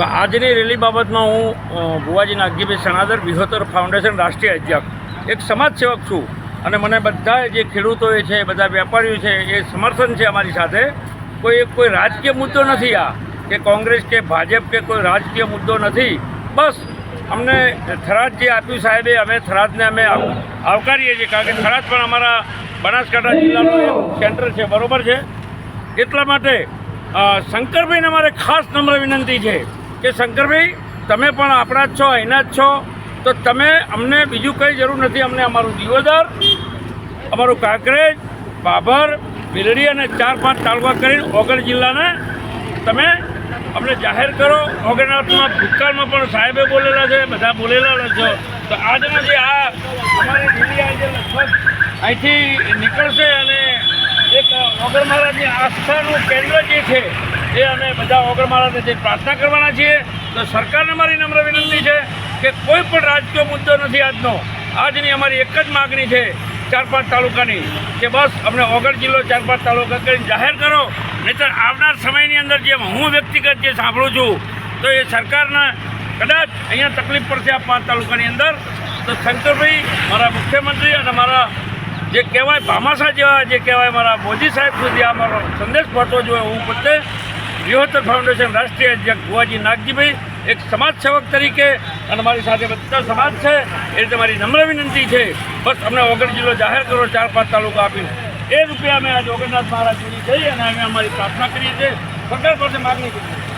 આજની રેલી બાબતમાં હું ભુવાજી નાગજીભાઈ સણાદર વિહોતર ફાઉન્ડેશન રાષ્ટ્રીય અધ્યક્ષ, એક સમાજ સેવક છું. અને મને બધા જે ખેડૂતોએ છે, બધા વેપારીઓ છે, એ સમર્થન છે અમારી સાથે. કોઈ કોઈ રાજકીય મુદ્દો નથી આ, કે કોંગ્રેસ કે ભાજપ કે કોઈ રાજકીય મુદ્દો નથી. બસ, અમને થરાદ જે આપ્યું સાહેબે, અમે થરાદને અમે આવ- આવકારીએ છીએ, કારણ કે થરાદ પણ અમારા બનાસકાંઠા જિલ્લાનું સેન્ટર છે, બરોબર છે? એટલા માટે શંકરભાઈને અમારે ખાસ નમ્ર વિનંતી છે. કે શંકરભાઈ, તમે પણ આપણા જ છો, અહીંના જ છો, તો તમે અમને બીજું કંઈ જરૂર નથી, અમને અમારું દિવોદર અમારું કાંકરેજ, બાભર, બિલડી અને ચાર પાંચ તાલુકા કરીને ઓગણ જિલ્લાના તમે અમને જાહેર કરો. ઓગણનાથમાં ભૂતકાળમાં પણ સાહેબે બોલેલા છે, બધા બોલેલા છો. તો આજનો જે આ અમારી દિલ્હી આજે લગભગ અહીંથી નીકળશે અને એક ઓગણ મહારાજની આસ્થાનું કેન્દ્ર જે છે એ અમે બધા ઓગણ મહારાજને જે પ્રાર્થના કરવાના છીએ, તો સરકારને મારી નમ્ર વિનંતી છે કે કોઈ પણ રાજકીય મુદ્દો નથી આજનો. આજની અમારી એક જ માગણી છે ચાર પાંચ તાલુકાની કે બસ અમને ઓગણ જિલ્લો, ચાર પાંચ તાલુકા કરીને જાહેર કરો, નહીંતર આવનાર સમયની અંદર જે હું વ્યક્તિગત જે સાંભળું છું, તો એ સરકારના કદાચ અહીંયા તકલીફ પડશે આ પાંચ તાલુકાની અંદર. તો શંકરભાઈ, મારા મુખ્યમંત્રી અને મારા જે કહેવાય ભામાસા જેવા જે કહેવાય મારા મોદી સાહેબ સુધી આ મારો સંદેશ પહોંચવો જોઈએ હું પોતે વિહોતર ફાઉન્ડેશન રાષ્ટ્રીય અધ્યક્ષ ભુવાજી નાગજીભાઈ, એક સમાજ સેવક તરીકે અને મારી સાથે બધા સમાજ છે, એ રીતે મારી નમ્ર વિનંતી છે. બસ અમને ઓગણ જિલ્લો જાહેર કરો, ચાર પાંચ તાલુકા આપીને. એ રૂપિયા અમે આજે ઓગણનાથ મહારાજ સુધી જઈ અને અમે અમારી પ્રાર્થના કરીએ છીએ. સરકાર પાસે માગણી કરીએ